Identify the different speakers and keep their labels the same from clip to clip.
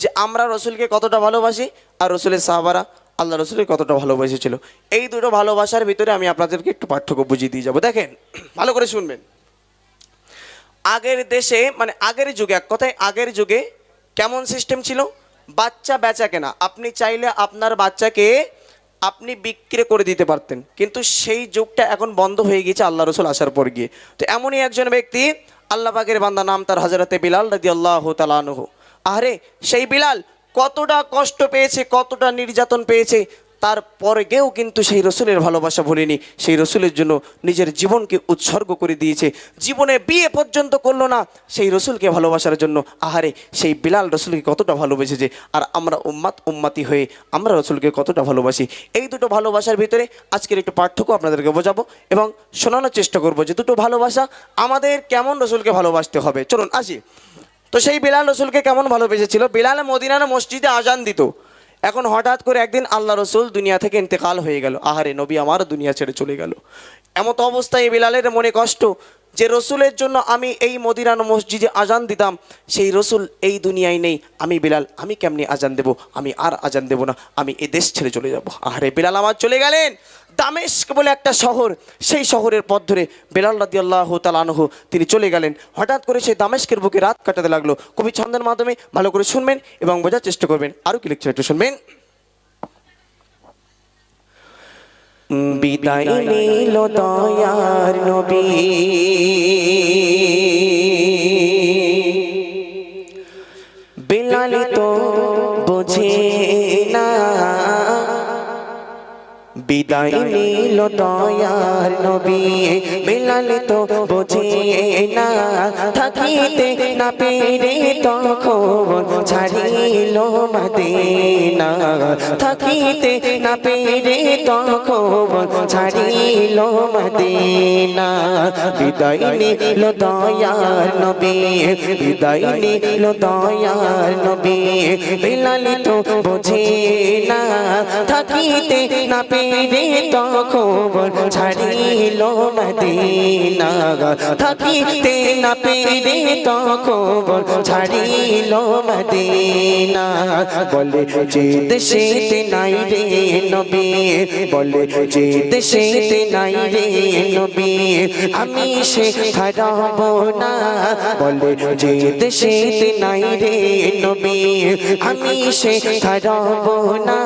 Speaker 1: যে আমরা রসুলকে কতটা ভালোবাসি আর রসুলের সাহাবারা আল্লাহ রসুলকে কতটা ভালোবেসেছিল। এই দুটো ভালোবাসার ভিতরে আমি আপনাদেরকে একটু পার্থক্য বুঝিয়ে দিয়ে যাব। দেখেন, ভালো করে শুনবেন। আগের দেশে মানে আগের যুগে, এক কথায় আগের যুগে কেমন সিস্টেম ছিল? বাচ্চা বেচা কেনা। আপনি চাইলে আপনার বাচ্চাকে আপনি বিক্রি করে দিতে পারতেন। কিন্তু সেই যুগটা এখন বন্ধ হয়ে গিয়েছে আল্লাহ রসুল আসার পর গিয়ে। তো এমনই একজন ব্যক্তি, আল্লাহ পাকের বান্দা, নাম তার হাজরাতে বিলাল রাদি আল্লাহ তালানহ আরে সেই বিলাল কতটা কষ্ট পেয়েছে, কতটা নির্যাতন পেয়েছে তারপরে গেও কিন্তু সেই রসুলের ভালোবাসা ভুলেনি। সেই রসুলের জন্য নিজের জীবনকে উৎসর্গ করে দিয়েছে। জীবনে বিয়ে পর্যন্ত করল না, সেই রসুলকে ভালোবাসার জন্য। আহারে, সেই বিলাল রসুলকে কতটা ভালোবেসেছে আর আমরা উম্মাত উম্মাতি হয়ে আমরা রসুলকে কতটা ভালোবাসি। এই দুটো ভালোবাসার ভিতরে আজকের একটু পার্থক্য আপনাদেরকে বোঝাবো এবং শোনানোর চেষ্টা করব যে দুটো ভালোবাসা আমাদের কেমন রসুলকে ভালোবাসতে হবে। চলুন, আসি। তো সেই বিলাল রসুলকে কেমন ভালোবেসেছিল? বিলাল মদিনার মসজিদে আজান দিত। এখন হঠাৎ করে একদিন আল্লাহ রসুল দুনিয়া থেকে ইন্তেকাল হয়ে গেল। আহারে নবী আমার দুনিয়া ছেড়ে চলে গেল। এমত অবস্থায় বিলালের মনে কষ্ট। যে রসুলের জন্য আমি এই মদিনার মসজিদে আজান দিতাম, সেই রসুল এই দুনিয়ায় নেই। আমি বিলাল, আমি কেমনি আজান দেব? আমি আর আজান দেব না। আমি এ দেশ ছেড়ে চলে যাব। আরে বিলাল আমার চলে গেলেন। দামেস্ক বলে একটা শহর, সেই শহরের পথ ধরে বেলাল রাদি আল্লাহ তালানহ তিনি চলে গেলেন। হঠাৎ করে সেই দামেস্কের বুকে রাত কাটাতে লাগল। কবি ছন্দের মাধ্যমে ভালো করে শুনবেন এবং বোঝার চেষ্টা করবেন। আরও কি লিখছে একটু শুনবেন? বিদায় নিল দয়ার নবী। বিলাল তো বোঝে না। বিদায় নিল দয়ার নবী। বিলাল তো না থাকিতে না পেরে তখন ছাড়িল মদিনা। থাকিতে না পেরে তখন ছাড়িল মদিনা। বিদায় নিল দয়ার নবী, বিদায় নিল দয়ার নবী। বিলাল তো বোঝে না থাকিতে না পেরে তখন ছাড়িল মদিনা। থাকিতে না পেরে তখন ছাড়িল মদিনা। বলে, যে দেশেতে নাই রে নবী বলে, যে দেশেতে নাই রে নবী আমি সে হারাব না। বলে, যে দেশেতে নাই রে নবী আমি সে হারাব না।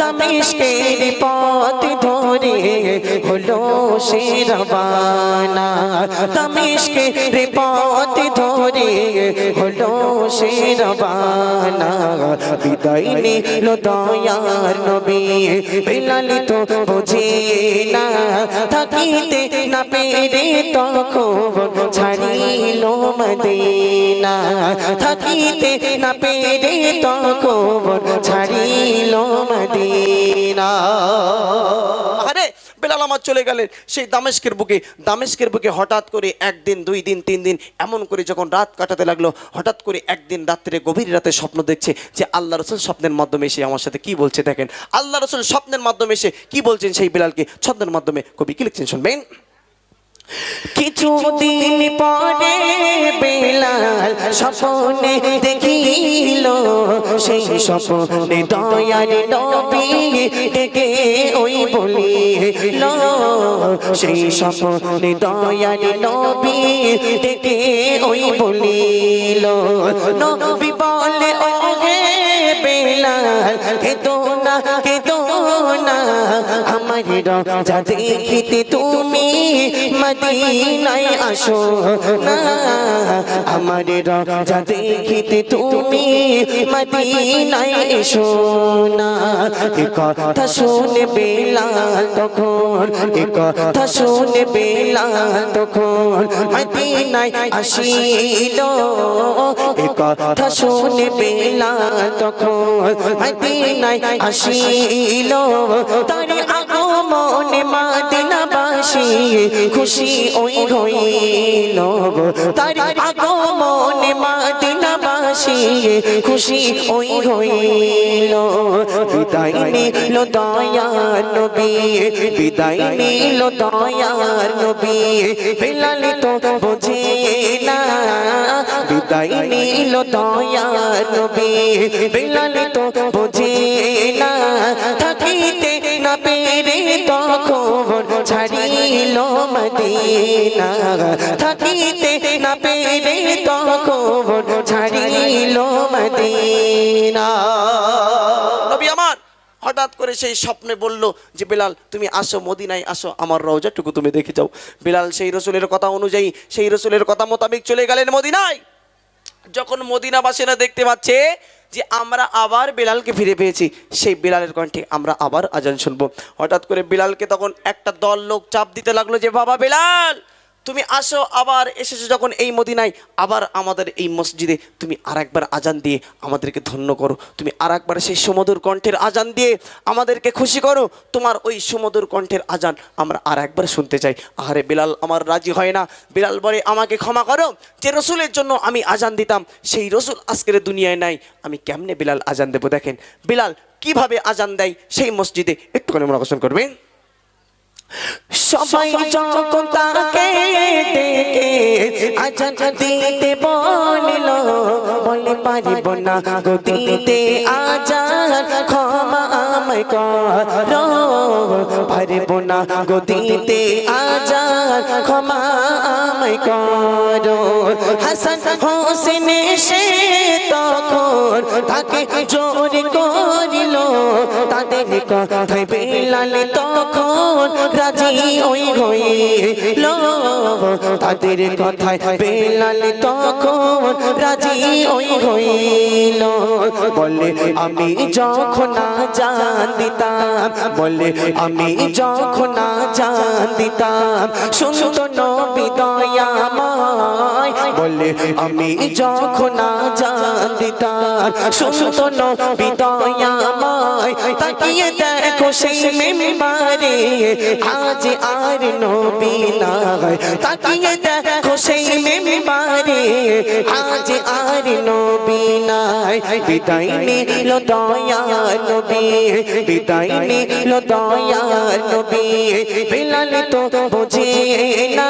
Speaker 1: তামিশকের পথ ধরে হলো সে রবানা তামিশকের পথ ধরে হলো সে রবানা বিদায় নিল দয়ার নবী বিলাল তো বোঝে না। থাকিতে না পেরে তখন ছাড়িল মদিনা। থাকিতে না পেরে তখন ছাড়িল মদিনা। আরে বেলাল আমার চলে গেলেন। সেই দামেস্কের বুকে দামেস্কের বুকে হঠাৎ করে একদিন, দুই দিন, তিন দিন এমন করে যখন রাত কাটাতে লাগল, হঠাৎ করে একদিন রাত্রে, গভীর রাতে স্বপ্ন দেখছে যে আল্লাহ রসুল স্বপ্নের মাধ্যমে এসে আমার সাথে কি বলছে দেখেন। আল্লাহ রসুল স্বপ্নের মাধ্যমে এসে কি বলছেন সেই বেলালকে? ছন্দের মাধ্যমে কবি কি লিখছেন শুনবেন? কিছুদিন পরে বেলাল স্বপ্নে দেখিল সেই স্বপ্নে দয়াল নবী ডেকে ওই বলিল সেই স্বপ্নে দয়াল নবী ডেকে ওই বলিল নবী বলে ও হে বেলাল কেতো না কেতো না আমার রাজা দেখিতে তুমি মদিনায় আসো না আমার রাজা দেখিতে তুমি মদিনায় এসো না এ কথা শুনে বেলাল তখন এ কথা শুনে বেলাল তখন মদিনায় আসিল এ কথা শুনে বেলাল তখন মদিনায় আসিল তার আগমনে মদিনাবাসী খুশি ওই হইল তার আগমনে মদিনাবাসী খুশি ওই হইল বিদায় নিল দয়ার নবী, বিদায় নিল দয়ার নবী। বেলাল তো বোঝে না, বিদায় নিল দয়ার নবী। বেলাল তো বোঝে ছাড়িল মদিনা। থাকিতে না পেরে তখন ছাড়িল মদিনা।
Speaker 2: আমার হঠাৎ করে সেই স্বপ্নে বলল যে, বেলাল, তুমি আসো মদিনায়, আসো আমার রওজাটুকু তুমি দেখে যাও। বেলাল সেই রসুলের কথা অনুযায়ী সেই রসুলের কথা মোতাবেক চলে গেলেন মদিনায়। যখন মদিনাবাসীরা দেখতে পাচ্ছে যে আমরা আবার বিলালকে ফিরে পেয়েছি, সেই বিলালের কণ্ঠে আমরা আবার আজান শুনব। হঠাৎ করে বিলালকে তখন একটা দল লোক চাপ দিতে লাগল যে, বাবা বেলাল তুমি আসো, আবার এসেছ যখন এই মদিনায়, আবার আমাদের এই মসজিদে। তুমি আর একবার আজান দিয়ে আমাদেরকে ধন্য করো। তুমি আর একবার সেই সুমধুর কণ্ঠের আজান দিয়ে আমাদেরকে খুশি করো। তোমার ওই সুমধুর কণ্ঠের আজান আমরা আর একবার শুনতে চাই। আহারে বেলাল, আমার রাজি হয় না। বেলাল বলে, আমাকে ক্ষমা করো। যে রসুলের জন্য আমি আজান দিতাম, সেই রসুল আজকের দুনিয়ায় নাই। আমি কেমনে বেলাল আজান দেবো দেখেন। বেলাল কীভাবে আজান দেয় সেই মসজিদে? একটুখানি মনে করবেন?
Speaker 1: সবাই যখন তাকে দেখে আজান দিতে বলিল বলে পারিব না গো দিতে আজান ক্ষমা আমায় করো, পারিব না গো দিতে আজান ক্ষমা আমায় করো। হাসান হোসেন সে তখন তাকে জোর করিল, তাদের কথায় বেলাল তখন রাজি ওই হইল তাদের কথায় বেলাল তখন রাজি ওই হইল। বলে, আমি যখন না জান দিতাম, বলে, আমি যখন না জান দিতাম, শুনতো নবী দয়াময় বলে আমি যখন জান দিতাম, শুনতো নবী দয়াময় তাকিয়ে দেখো সেই মেম্বারে, আজ আর নবী নাই। তাকিয়ে দেখো সেই আজ আর নবী নাই। বিদায় নিল দয়ার নবী। বিদায় নিল দয়ার নবী। বেলাল তো বোঝে না,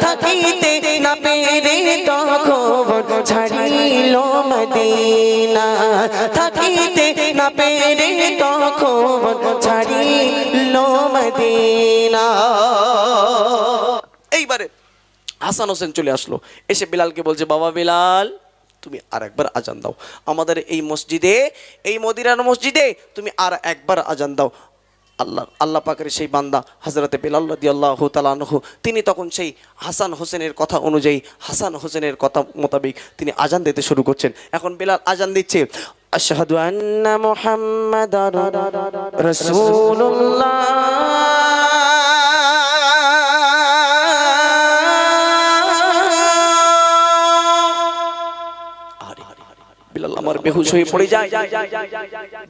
Speaker 1: থাকিতে না পেরে তখন ছাড়িল মদিনা। থাকিতে না পেরে তখন ছাড়িল মদিনা।
Speaker 2: হাসান হোসেন চলে আসলো। এসে বেলালকে বলছে, বাবা বিলাল, তুমি আর একবার আজান দাও। আমাদের এই মসজিদে, এই মদিনার মসজিদে তুমি আর একবার আজান দাও। আল্লাহ আল্লাহ পাকের সেই বান্দা হজরতে বেলাল রদি আল্লাহ তালানহু তিনি তখন সেই হাসান হোসেনের কথা অনুযায়ী, হাসান হোসেনের কথা মোতাবেক তিনি আজান দিতে শুরু করছেন। এখন বেলাল আজান দিচ্ছে। আশহাদু আন্না মুহাম্মাদার বিলাল বেহুশ হয়ে পড়ে যায়।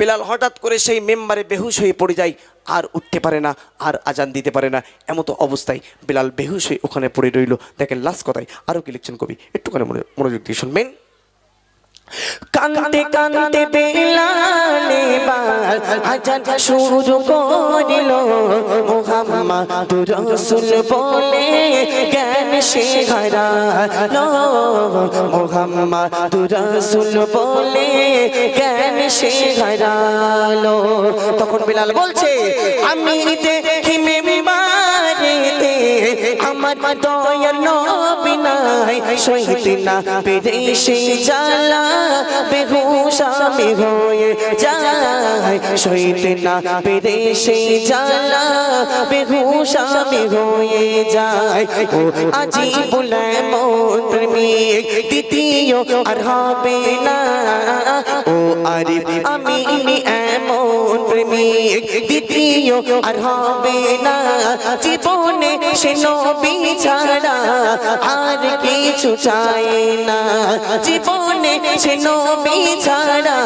Speaker 2: বেলাল হঠাৎ করে সেই মেম্বারে বেহুশ হয়ে পড়ে যায়, আর উঠতে পারে না, আর আজান দিতে পারে না। এমতো অবস্থায় বেলাল বেহুশ হয়ে ওখানে পড়ে রইল। দেখেন লাস্ট কথায়? আরও কি লিখছেন কবি? একটুখানি মনে, মনোযোগ দিয়ে শুনবেন।
Speaker 1: কান্তে কান্তে বেলাল এবার আজান শুরু করিল। বলে, জ্ঞান সে বলে, জ্ঞান সে তখন বিলাল বলছে, আমি দেখি আমার দয়ার নবী নাই সহিত না পেরে সে জ্বালা বেহুশ আমি হয়ে যায়। সহিত না পেরে সে জ্বালা বেহুশ আমি হয়ে যায়। দ্বিতীয় আর হবে না। ও আরে আমি এমন প্রেমিক দ্বিতীয় আর হবে না। জীবনে সে নবী ছাড়া আর কিছু চাই না। জীবনে সে নবী ছাড়া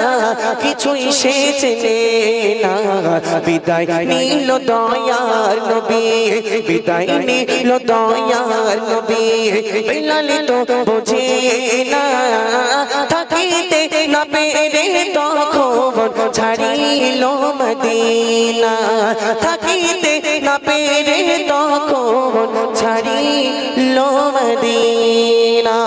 Speaker 1: কিছুই সে চেনে না। বিদায় নীল দয়ার নবী, বিদায় নীল দয়ার নবী। বেলালি তো বোঝে না, থাকিতে থাকিতে তখন ছাড়িল মদিনা। থাকিতে না পেরে তখন ছাড়িল মদিনা।